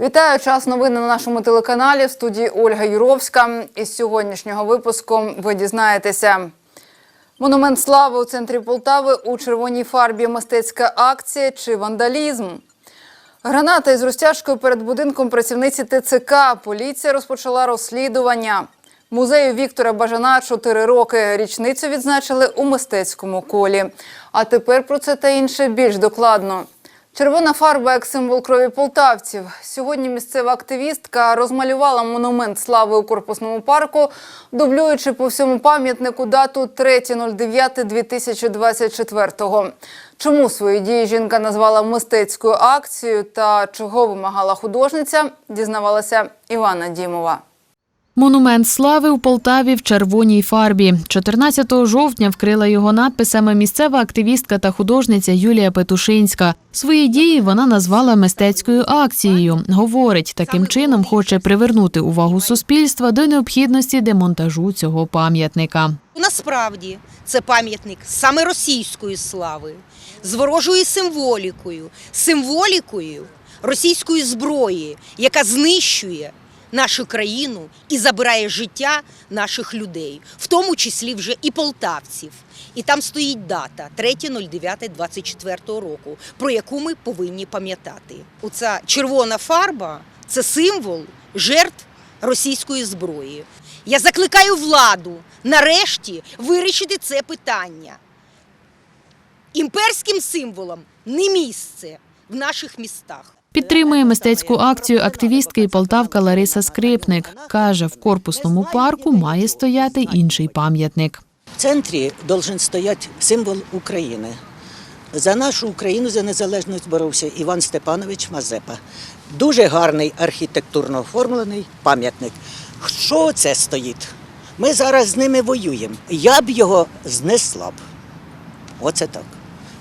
Вітаю час новини на нашому телеканалі в студії Ольга Юровська. Із сьогоднішнього випуску ви дізнаєтеся. Монумент слави у центрі Полтави у червоній фарбі. Мистецька акція чи вандалізм. Граната із розтяжкою перед будинком працівниці ТЦК. Поліція розпочала розслідування. Музею Віктора Бажана 4 роки. Річницю відзначили у мистецькому колі. А тепер про це та інше більш докладно. Червона фарба як символ крові полтавців. Сьогодні місцева активістка розмалювала монумент слави у корпусному парку, дублюючи по всьому пам'ятнику дату 3.09.2024. Чому свої дії жінка назвала мистецькою акцією та чого вимагала художниця, дізнавалася Івана Дімова. Монумент слави у Полтаві в червоній фарбі. 14 жовтня вкрила його надписами місцева активістка та художниця Юлія Петушинська. Свої дії вона назвала мистецькою акцією. Говорить, таким чином хоче привернути увагу суспільства до необхідності демонтажу цього пам'ятника. Насправді це пам'ятник саме російської слави, з ворожою символікою, символікою російської зброї, яка знищує нашу країну і забирає життя наших людей, в тому числі вже і полтавців. І там стоїть дата 3.09.24 року, про яку ми повинні пам'ятати. Оця червона фарба це символ жертв російської зброї. Я закликаю владу нарешті вирішити це питання. Імперським символам не місце в наших містах. Підтримує мистецьку акцію активістки і полтавка Лариса Скрипник. Каже, в корпусному парку має стояти інший пам'ятник. В центрі должен стояти символ України. За нашу Україну за незалежність боровся Іван Степанович Мазепа. Дуже гарний архітектурно оформлений пам'ятник. Що це стоїть? Ми зараз з ними воюємо. Я б його знесла б. Оце так.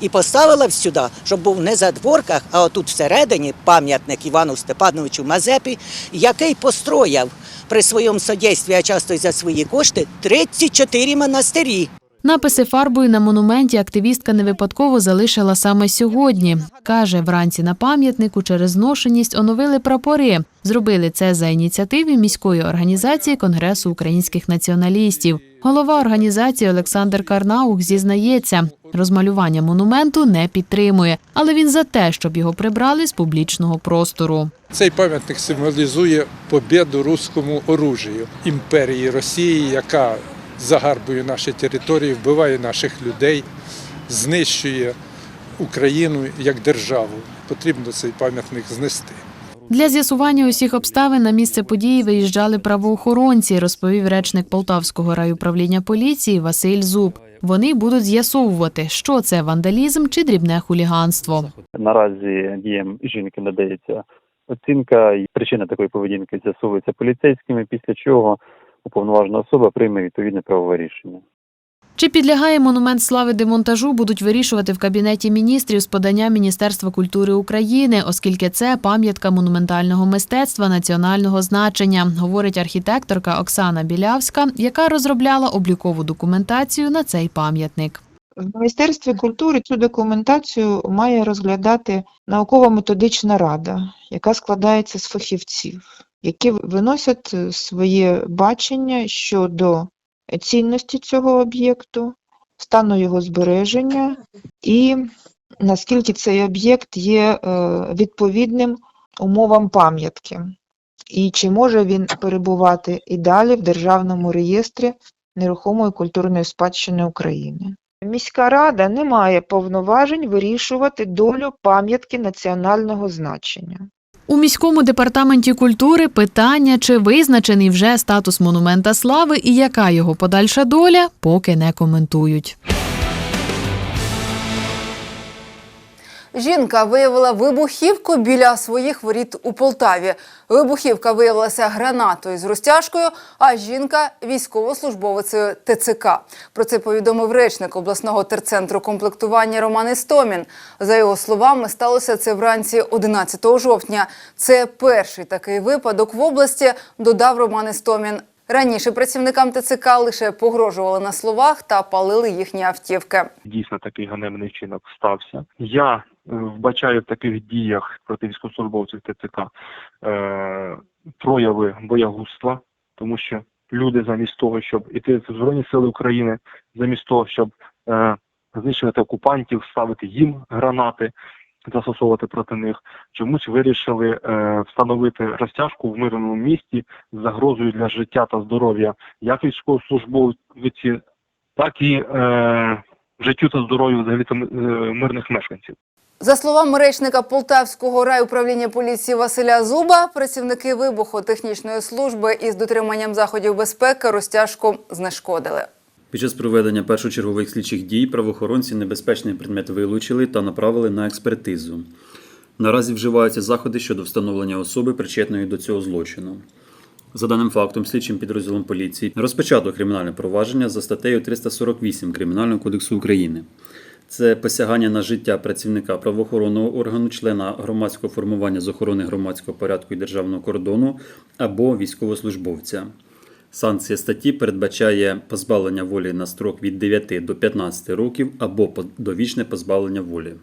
І поставила сюди, щоб був не за дворках, а отут всередині пам'ятник Івану Степановичу Мазепі, який построяв при своєму содействі, а часто й за свої кошти, 34 монастирі. Написи фарбою на монументі активістка не випадково залишила саме сьогодні. Каже, вранці на пам'ятнику через зношеність оновили прапори. Зробили це за ініціативи міської організації Конгресу українських націоналістів. Голова організації Олександр Карнаух зізнається, розмалювання монументу не підтримує, але він за те, щоб його прибрали з публічного простору. Цей пам'ятник символізує побіду руському оружію імперії Росії, яка загарбує наші території, вбиває наших людей, знищує Україну як державу. Потрібно цей пам'ятник знести. Для з'ясування усіх обставин на місце події виїжджали правоохоронці, розповів речник Полтавського райуправління поліції Василь Зуб. Вони будуть з'ясовувати, що це вандалізм чи дрібне хуліганство. Наразі діям жінки надається оцінка, і причина такої поведінки з'ясовується поліцейськими, після чого уповноважена особа прийме відповідне правове рішення. Чи підлягає монумент слави демонтажу, будуть вирішувати в кабінеті міністрів з подання Міністерства культури України, оскільки це пам'ятка монументального мистецтва національного значення, говорить архітекторка Оксана Білявська, яка розробляла облікову документацію на цей пам'ятник. В Міністерстві культури цю документацію має розглядати науково-методична рада, яка складається з фахівців, які виносять е, своє бачення щодо цінності цього об'єкту, стану його збереження і наскільки цей об'єкт є е, відповідним умовам пам'ятки, і чи може він перебувати і далі в Державному реєстрі нерухомої культурної спадщини України. Міська рада не має повноважень вирішувати долю пам'ятки національного значення. У міському департаменті культури питання, чи визначений вже статус монумента слави і яка його подальша доля, поки не коментують. Жінка виявила вибухівку біля своїх воріт у Полтаві. Вибухівка виявилася гранатою з розтяжкою, а жінка військовослужбовицею ТЦК. Про це повідомив речник обласного терцентру комплектування Роман Істомін. За його словами, сталося це вранці 11 жовтня. Це перший такий випадок в області, додав Роман Істомін. Раніше працівникам ТЦК лише погрожували на словах та палили їхні автівки. дійсно такий ганебний вчинок стався. Я вбачаю в таких діях проти військовослужбовців ТЦК е, прояви боягузтва, тому що люди замість того, щоб іти в Збройні Сили України, замість того, щоб е, знищувати окупантів, ставити їм гранати, застосовувати проти них, чомусь вирішили е, встановити розтяжку в мирному місті з загрозою для життя та здоров'я як військовослужбовців, так і е, життю та здоров'ю взагалі е, мирних мешканців. За словами речника Полтавського райуправління поліції Василя Зуба, працівники вибухотехнічної служби із дотриманням заходів безпеки розтяжку знешкодили. Під час проведення першочергових слідчих дій правоохоронці небезпечний предмет вилучили та направили на експертизу. Наразі вживаються заходи щодо встановлення особи, причетної до цього злочину. За даним фактом, слідчим підрозділом поліції розпочато кримінальне провадження за статтею 348 Кримінального кодексу України. Це посягання на життя працівника правоохоронного органу, члена громадського формування з охорони громадського порядку і державного кордону або військовослужбовця. Санкція статті передбачає позбавлення волі на строк від 9 до 15 років або довічне позбавлення волі.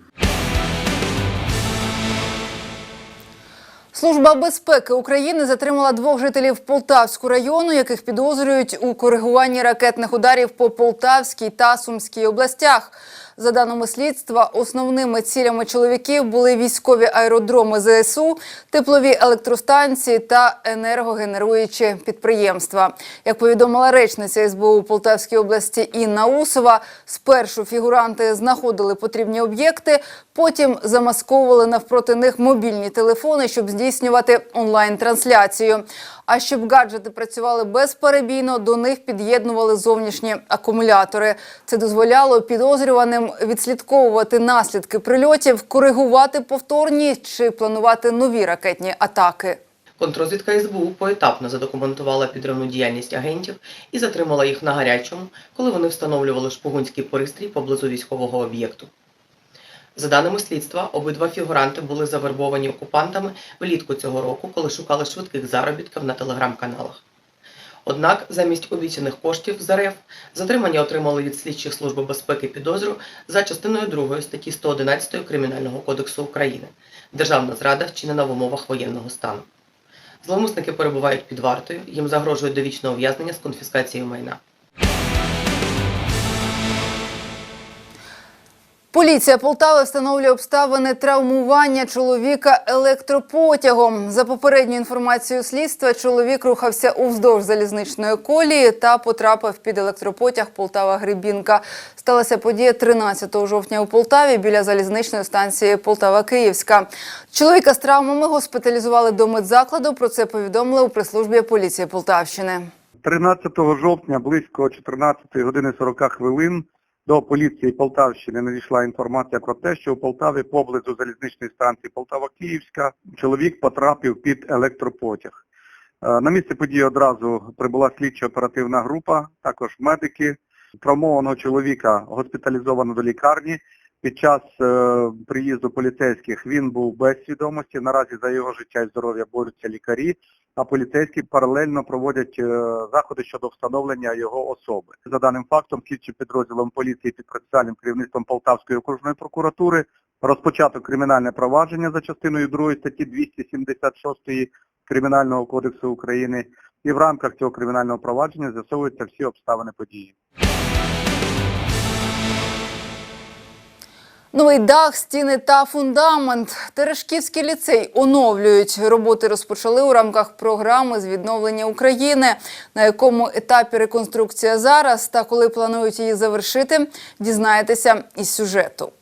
Служба безпеки України затримала двох жителів Полтавського району, яких підозрюють у коригуванні ракетних ударів по Полтавській та Сумській областях. За даними слідства, основними цілями чоловіків були військові аеродроми ЗСУ, теплові електростанції та енергогенеруючі підприємства. Як повідомила речниця СБУ Полтавській області Інна Усова, спершу фігуранти знаходили потрібні об'єкти, потім замасковували навпроти них мобільні телефони, щоб здійснювати онлайн-трансляцію. А щоб гаджети працювали безперебійно, до них під'єднували зовнішні акумулятори. Це дозволяло підозрюваним відслідковувати наслідки прильотів, коригувати повторні чи планувати нові ракетні атаки. Контрозвідка СБУ поетапно задокументувала підривну діяльність агентів і затримала їх на гарячому, коли вони встановлювали шпигунський пристрій поблизу військового об'єкту. За даними слідства, обидва фігуранти були завербовані окупантами влітку цього року, коли шукали швидких заробітків на телеграм-каналах. Однак, замість обіцяних коштів з РФ, затримані отримали від слідчих служби безпеки підозру за частиною 2 статті 111 Кримінального кодексу України Державна зрада вчинена в умовах воєнного стану. Зловмисники перебувають під вартою, їм загрожує довічне ув'язнення з конфіскацією майна. Поліція Полтави встановлює обставини травмування чоловіка електропотягом. За попередньою інформацією слідства, чоловік рухався уздовж залізничної колії та потрапив під електропотяг Полтава-Грибінка. Сталася подія 13 жовтня у Полтаві біля залізничної станції Полтава-Київська. Чоловіка з травмами госпіталізували до медзакладу. Про це повідомили у прес-службі поліції Полтавщини. 13 жовтня близько 14 години 40 хвилин до поліції Полтавщини надійшла інформація про те, що у Полтаві поблизу залізничної станції Полтава-Київська чоловік потрапив під електропотяг. Е, На місце події одразу прибула слідчо-оперативна група, також медики. Травмованого чоловіка госпіталізовано до лікарні. Під час е, приїзду поліцейських він був без свідомості. Наразі за його життя і здоров'я борються лікарі, а поліцейські паралельно проводять е, заходи щодо встановлення його особи. За даним фактом, слідчим підрозділом поліції під процесуальним керівництвом Полтавської окружної прокуратури розпочато кримінальне провадження за частиною 2 статті 276 Кримінального кодексу України. І в рамках цього кримінального провадження з'ясовуються всі обставини події. Новий дах, стіни та фундамент. Терешківський ліцей оновлюють. Роботи розпочали у рамках програми з відновлення України. На якому етапі реконструкція зараз та коли планують її завершити, дізнаєтеся із сюжету.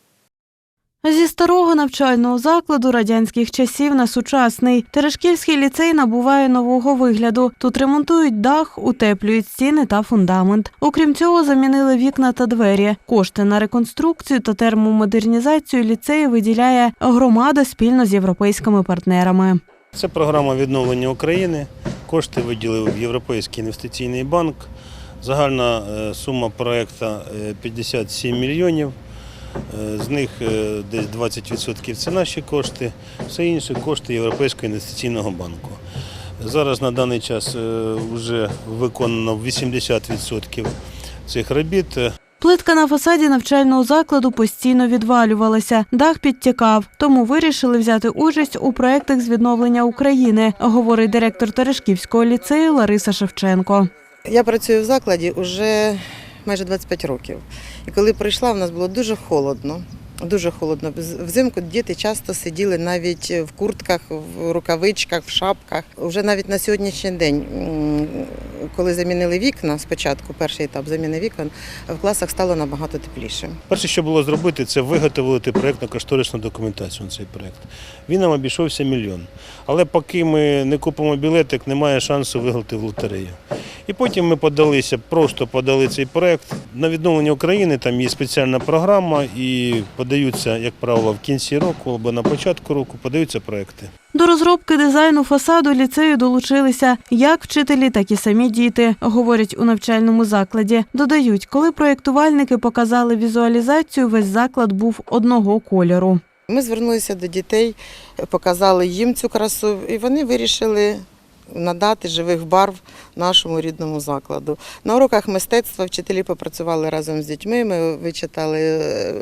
Зі старого навчального закладу радянських часів на сучасний Терешківський ліцей набуває нового вигляду. Тут ремонтують дах, утеплюють стіни та фундамент. Окрім цього, замінили вікна та двері. Кошти на реконструкцію та термомодернізацію ліцею виділяє громада спільно з європейськими партнерами. Це програма відновлення України. Кошти виділив Європейський інвестиційний банк. Загальна е, сума проєкту е, 57 мільйонів. Е, З них е, десь 20% це наші кошти, все інше кошти Європейського інвестиційного банку. Зараз на даний час вже виконано 80% цих робіт. Плитка на фасаді навчального закладу постійно відвалювалася, дах підтікав, тому вирішили взяти участь у проєктах з відновлення України, говорить директор Терешківського ліцею Лариса Шевченко. Я працюю в закладі вже майже 25 років. І коли прийшла, в нас було дуже холодно. Дуже холодно. Взимку діти часто сиділи навіть в куртках, в рукавичках, в шапках. Вже навіть на сьогоднішній день, коли замінили вікна, спочатку перший етап заміни вікон, в класах стало набагато тепліше. Перше, що було зробити, це виготовити проєктно-кошторисну документацію на цей проєкт. Він нам обійшовся мільйон. Але поки ми не купимо білетик, немає шансу виграти в лотерею. І потім ми подалися, просто подали цей проєкт. На відновлення України там є спеціальна програма і подаються, як правило, в кінці року або на початку року подаються проєкти. До розробки дизайну фасаду ліцею долучилися як вчителі, так і самі діти, говорять у навчальному закладі. Додають, коли проєктувальники показали візуалізацію, весь заклад був одного кольору. Ми звернулися до дітей, показали їм цю красу, і вони вирішили надати живих барв нашому рідному закладу. На уроках мистецтва вчителі попрацювали разом з дітьми. Ми вичитали е,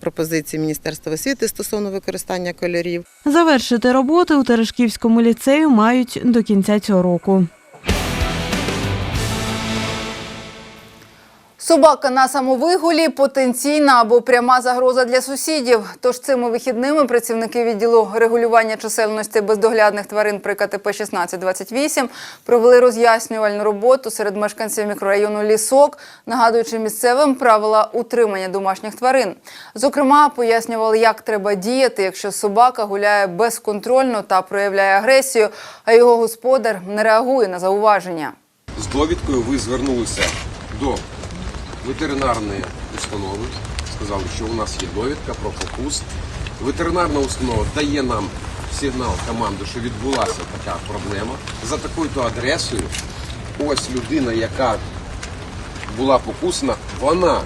пропозиції Міністерства освіти стосовно використання кольорів. Завершити роботи у Терешківському ліцею мають до кінця цього року. Собака на самовигулі потенційна або пряма загроза для сусідів. Тож цими вихідними працівники відділу регулювання чисельності бездоглядних тварин при КТП 1628 провели роз'яснювальну роботу серед мешканців мікрорайону Лісок, нагадуючи місцевим правила утримання домашніх тварин. Зокрема, пояснювали, як треба діяти, якщо собака гуляє безконтрольно та проявляє агресію, а його господар не реагує на зауваження. З довідкою ви звернулися до ветеринарної установи, сказали, що у нас є довідка про покус. Ветеринарна установа дає нам сигнал команду, що відбулася така проблема. За такою-то адресою, ось людина, яка була покусана, вона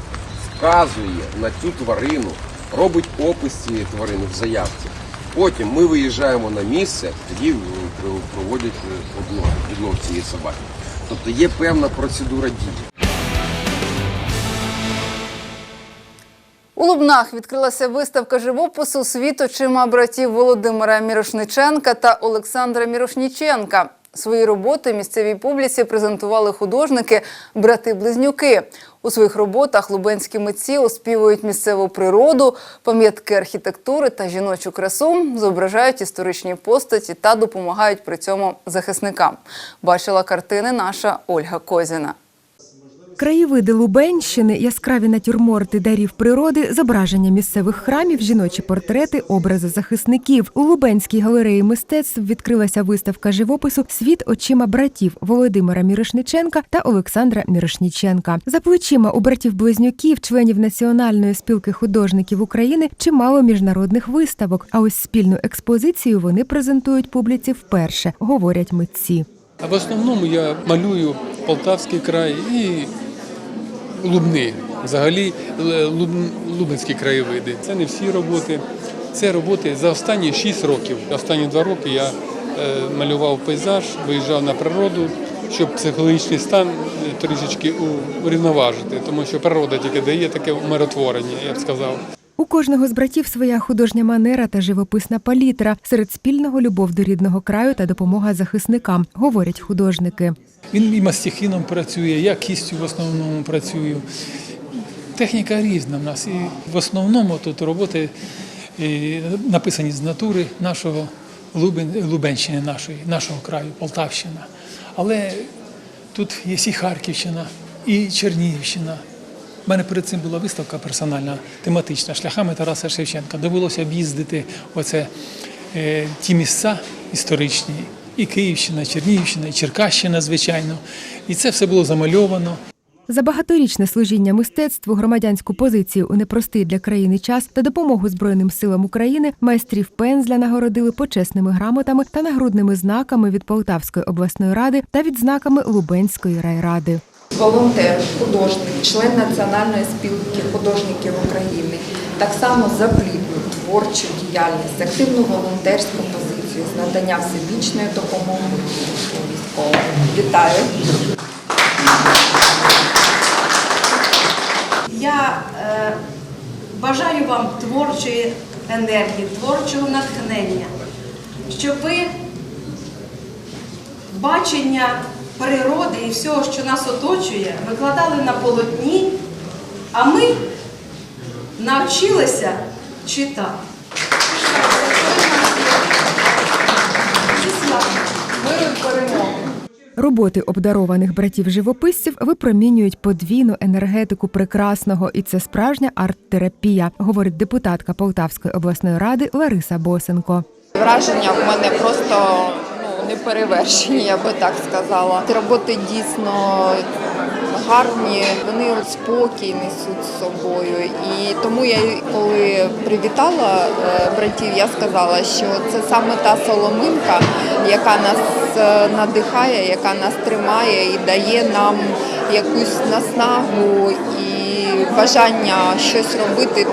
вказує на цю тварину, робить опис цієї тварини в заявці. Потім ми виїжджаємо на місце, тоді проводять е, відлов цієї собаки. Тобто є певна процедура дії. У Лубнах відкрилася виставка живопису світ очима братів Володимира Мірошниченка та Олександра Мірошніченка. Свої роботи місцевій публіці презентували художники брати-близнюки. У своїх роботах лубенські митці оспівують місцеву природу, пам'ятки архітектури та жіночу красу, зображають історичні постаті та допомагають при цьому захисникам. Бачила картини наша Ольга Козіна. Краєвиди Лубенщини, яскраві натюрморти дарів природи, зображення місцевих храмів, жіночі портрети, образи захисників. У Лубенській галереї мистецтв відкрилася виставка живопису Світ очима братів Володимира Мірошниченка та Олександра Мірошніченка. За плечима у братів-близнюків, членів Національної спілки художників України, чимало міжнародних виставок. А ось спільну експозицію вони презентують публіці вперше, говорять митці. А в основному я малюю Полтавський край і Лубни. Взагалі Луб- Лубенські краєвиди. Це не всі роботи. Це роботи за останні 6 років. Останні два роки я е, малював пейзаж, виїжджав на природу, щоб психологічний стан е, трішечки урівноважити, тому що природа тільки дає таке умиротворення, я б сказав. У кожного з братів своя художня манера та живописна палітра, серед спільного любов до рідного краю та допомога захисникам, говорять художники. Він і мастихіном працює, я кістю в основному працюю. Техніка різна в нас. І в основному тут роботи написані з натури нашого Лубенщини, нашої, нашого краю, Полтавщина. Але тут є і Харківщина, і Чернігівщина. У мене перед цим була виставка персональна, тематична, шляхами Тараса Шевченка. Довелося об'їздити оце, е, ті місця історичні. І Київщина, Чернігівщина, і Черкащина, звичайно. І це все було замальовано. За багаторічне служіння мистецтву, громадянську позицію у непростий для країни час та допомогу Збройним силам України майстрів пензля нагородили почесними грамотами та нагрудними знаками від Полтавської обласної ради та відзнаками Лубенської райради. Волонтер, художник, член Національної спілки художників України. Так само заплідну творчу діяльність, активну волонтерську позицію з надання всебічної допомоги військовим. Вітаю! Я Бажаю вам творчої енергії, творчого натхнення, щоб ви бачення природи і всього, що нас оточує, викладали на полотні, а ми навчилися читати. І перемоги. Роботи обдарованих братів-живописців випромінюють подвійну енергетику прекрасного, і це справжня арт-терапія, говорить депутатка Полтавської обласної ради Лариса Босенко. Враження в мене просто не перевершені, я би так сказала. Роботи дійсно гарні, вони спокій несуть з собою. І тому я коли привітала е, братів, я сказала, що це саме та соломинка, яка нас е, надихає, яка нас тримає і дає нам якусь наснагу і бажання щось робити,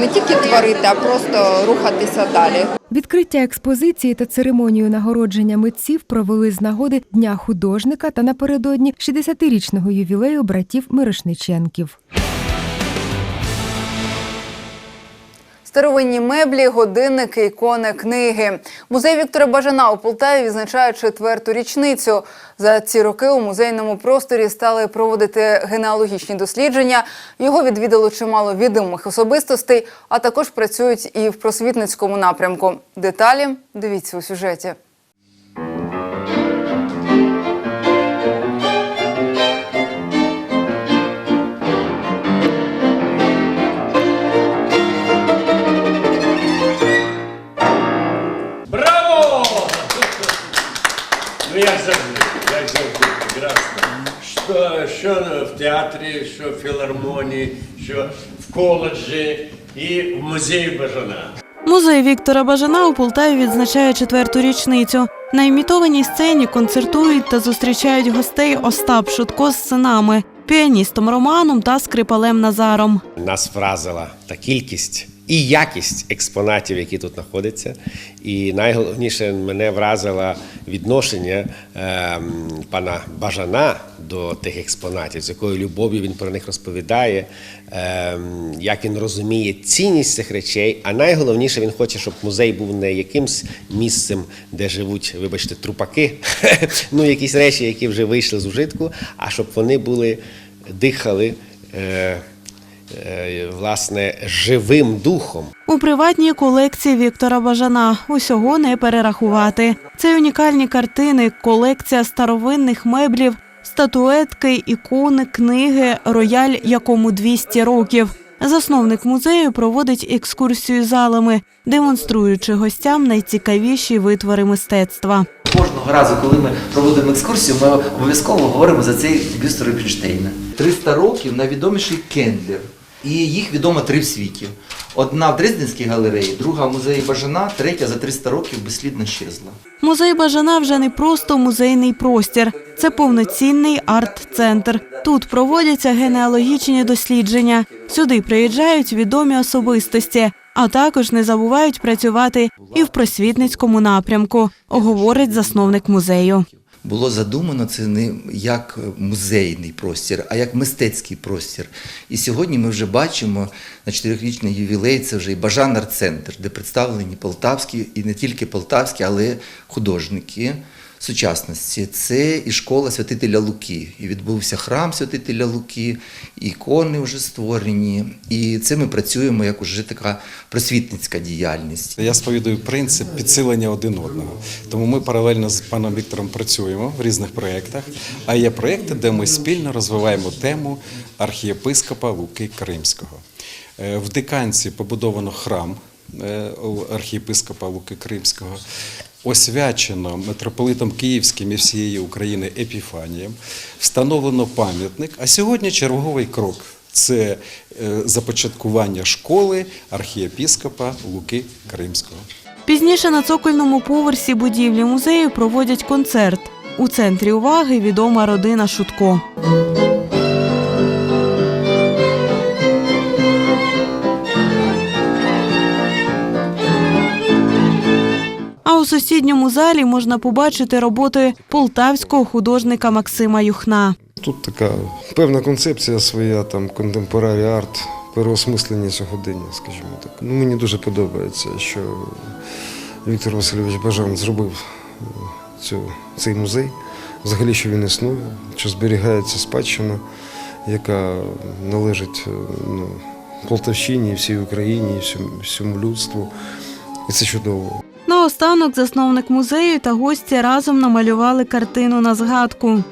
не тільки творити, а просто рухатися далі. Відкриття експозиції та церемонію нагородження митців провели з нагоди Дня художника та напередодні 60-річного ювілею братів Мирошниченків. Старовинні меблі, годинники, ікони, книги. Музей Віктора Бажана у Полтаві відзначає четверту річницю. За ці роки у музейному просторі стали проводити генеалогічні дослідження. Його відвідало чимало відомих особистостей, а також працюють і в просвітницькому напрямку. Деталі дивіться у сюжеті. Коледжі і в музеї Бажана. Музей Віктора Бажана у Полтаві відзначає четверту річницю. На імітованій сцені концертують та зустрічають гостей Остап Шутко з синами, піаністом Романом та скрипалем Назаром. Нас вразила та кількість і якість експонатів, які тут знаходяться. І найголовніше мене вразило відношення ем, пана Бажана до тих експонатів, з якою любов'ю він про них розповідає, ем, як він розуміє цінність цих речей. А найголовніше він хоче, щоб музей був не якимсь місцем, де живуть, вибачте, трупаки, ну якісь речі, які вже вийшли з ужитку, а щоб вони були дихали. Е, е, власне, живим духом. У приватній колекції Віктора Бажана усього не перерахувати. Це унікальні картини, колекція старовинних меблів, статуетки, ікони, книги, рояль, якому 200 років. Засновник музею проводить екскурсію залами, демонструючи гостям найцікавіші витвори мистецтва. Кожного разу, коли ми проводимо екскурсію, ми обов'язково говоримо за цей бюст Рубінштейна. 300 років найвідоміший Кендлер. І їх відомо три в світі. Одна в Дрезденській галереї, друга в музеї Бажана, третя за 300 років безслідно щезла. Музей Бажана вже не просто музейний простір, це повноцінний арт-центр. Тут проводяться генеалогічні дослідження. Сюди приїжджають відомі особистості, а також не забувають працювати і в просвітницькому напрямку, говорить засновник музею. Було задумано це не як музейний простір, а як мистецький простір. І сьогодні ми вже бачимо на чотирьохрічний ювілей це вже і Бажан арт-центр, де представлені полтавські і не тільки полтавські, але художники сучасності. Це і школа святителя Луки. І відбувся храм святителя Луки, і ікони вже створені. І це ми працюємо як уже така просвітницька діяльність. Я сповідую принцип підсилення один одного. Тому ми паралельно з паном Віктором працюємо в різних проєктах. А є проєкти, де ми спільно розвиваємо тему архієпископа Луки Кримського. Е, В Диканці побудовано храм архієпископа Луки Кримського. Освячено митрополитом Київським і всієї України Епіфанієм, встановлено пам'ятник. А сьогодні черговий крок це е, започаткування школи архієпископа Луки Кримського. Пізніше на цокольному поверсі будівлі музею проводять концерт. У центрі уваги відома родина Шутко. Сусідньому залі можна побачити роботи полтавського художника Максима Юхна. Тут така певна концепція своя, там контемпорарі арт, переосмислення сьогодення, скажімо так. Ну, мені дуже подобається, що Віктор Васильович Бажан зробив е, цю, цей музей, взагалі, що він існує, що зберігається спадщина, яка належить е, ну, Полтавщині, всій Україні, всьому, всьому людству. І це чудово. Наостанок засновник музею та гості разом намалювали картину на згадку.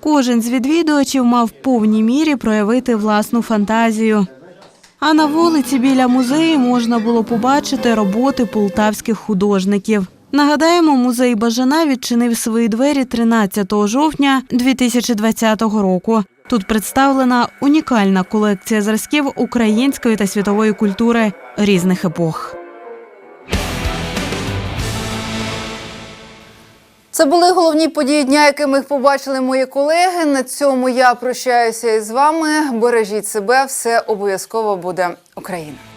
Кожен з відвідувачів мав в повній мірі проявити власну фантазію. А на вулиці біля музею можна було побачити роботи полтавських художників. Нагадаємо, музей Бажана відчинив свої двері 13 жовтня 2020 року. Тут представлена унікальна колекція зразків української та світової культури різних епох. Це були головні події дня, якими побачили мої колеги. На цьому я прощаюся із вами. Бережіть себе, все обов'язково буде Україна.